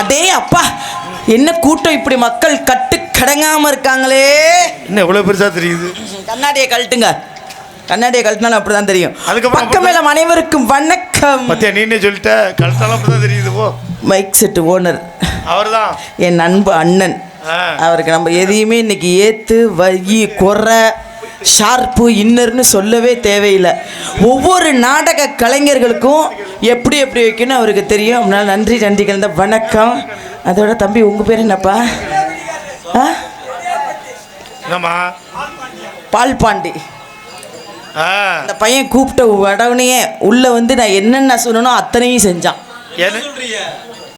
அடே அப்பா என்ன கூட்டம் இப்படி மக்கள் கட்டு கடங்காம இருக்காங்களே? என்ன இவ்வளவு பெருசா தெரியுது? கண்ணாடியை கழட்டுங்க. கண்ணாடியை கழட்டினாலும் அப்படிதான் தெரியும். அதுக்கப்புறம் பக்கம் மேலம் அனைவருக்கும் வணக்கம். பத்தியா நீனே சொல்லிட்ட கழுத்தாலும் அப்படிதான் தெரியுது போ. மைக் செட் ஓனர் அவர்தான். என் அன்பு அண்ணன். அவருக்கு நம்ம எதையுமே இன்னைக்கு ஏத்து வை குறை ஷார்ப்பு இன்னர்னு சொல்லவே தேவையில்லை. ஒவ்வொரு நாடக கலைஞர்களுக்கும் எப்படி எப்படி வைக்கணும் அவருக்கு தெரியும். அதனால நன்றி நன்றி கலந்த வணக்கம். அதோட தம்பி உங்கள் பேர் என்னப்பா? ஆ? பால் பாண்டி. அந்த பையன் கூப்பிட்ட உடனே உள்ளே வந்து நான் என்னென்ன சொல்லணும் அத்தனையும் செஞ்சான்.